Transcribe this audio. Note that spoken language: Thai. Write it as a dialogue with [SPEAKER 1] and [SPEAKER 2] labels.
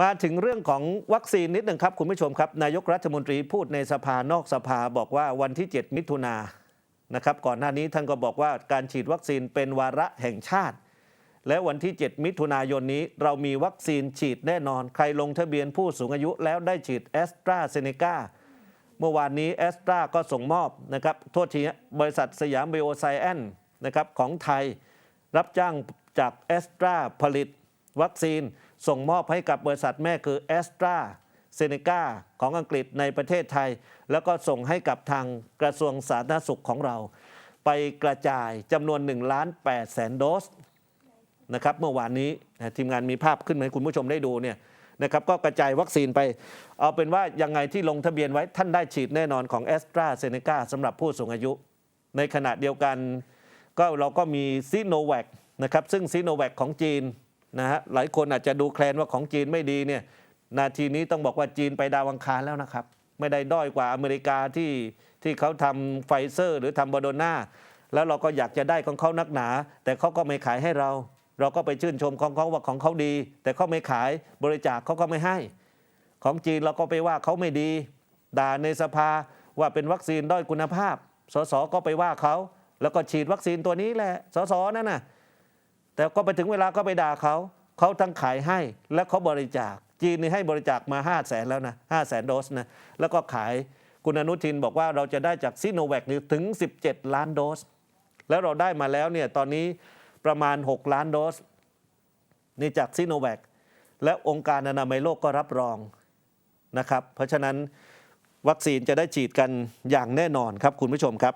[SPEAKER 1] มาถึงเรื่องของวัคซีนนิดหนึ่งครับ คุณผู้ชมครับ นายกรัฐมนตรีพูดในสภานอกสภาบอกว่าวันที่ 7 มิถุนานะครับ ก่อนหน้านี้ท่านก็บอกว่าการฉีดวัคซีนเป็นวาระแห่งชาติ และวันที่ 7 มิถุนายนนี้เรามีวัคซีนฉีดแน่นอน ใครลงทะเบียนผู้สูงอายุแล้วได้ฉีดแอสตราเซเนกาเมื่อวานนี้แอสตราก็ส่งมอบนะครับโทษทีบริษัทสยามไบโอไซแอนนะครับของไทย รับจ้างจากแอสตราผลิต วัคซีนส่งมอบให้กับบริษัทแม่คือแอสตราเซเนกาของอังกฤษในประเทศไทย แล้วก็ส่งให้กับทางกระทรวงสาธารณสุขของเรา ไปกระจายจำนวน1ล้าน8แสนโดสนะครับเมื่อวานนี้ทีมงานมีภาพขึ้นมาให้คุณผู้ชมได้ดูเนี่ยนะครับก็กระจายวัคซีนไป เอาเป็นว่ายังไงที่ลงทะเบียนไว้ท่านได้ฉีดแน่นอนของแอสตราเซเนกาสำหรับผู้สูงอายุ ในขณะเดียวกัน ก็เราก็มีซีโนแวคนะครับซึ่งซีโนแวคของจีน นะฮะหลายคนอาจจะดูแคลนว่าของจีนไม่ดีเนี่ยนาทีนี้ต้องบอกว่าจีนไปดาวอังคารแล้วนะครับ ไม่ได้ด้อยกว่าอเมริกาที่ที่เขาทำไฟเซอร์ หรือทำบอโดนาแล้วเราก็อยากจะได้ของเขานักหนา แต่เขาก็ไม่ขายให้เรา เราก็ไปชื่นชมของเขาว่าของเขาดี แต่เขาไม่ขายบริจาคเขาก็ไม่ให้ ของจีนเราก็ไปว่าเขาไม่ดี ด่าในสภาว่าเป็นวัคซีนด้อยคุณภาพ สสก็ไปว่าเขาแล้วก็ฉีดวัคซีนตัวนี้แหละ สสนั่นน่ะ แต่ก็ไปถึงเวลาก็ไปด่าเขาเขาทั้งขายให้และเขาบริจาค จีนนี่ให้บริจาคมา 5 0 0แสนแล้วนะ5 0 0แสนโดสนะแล้วก็ขายคุณอนุทินบอกว่าเราจะได้จากซิโนแวคนี่ถึง 17 ล้านโดส แล้วเราได้มาแล้วเนี่ยตอนนี้ประมาณ 6 ล้านโดสนี่จากซิโนแวคและองค์การอนามัยโลกก็รับรองนะครับ เพราะฉะนั้นวัคซีนจะได้ฉีดกันอย่างแน่นอนครับคุณผู้ชมครับ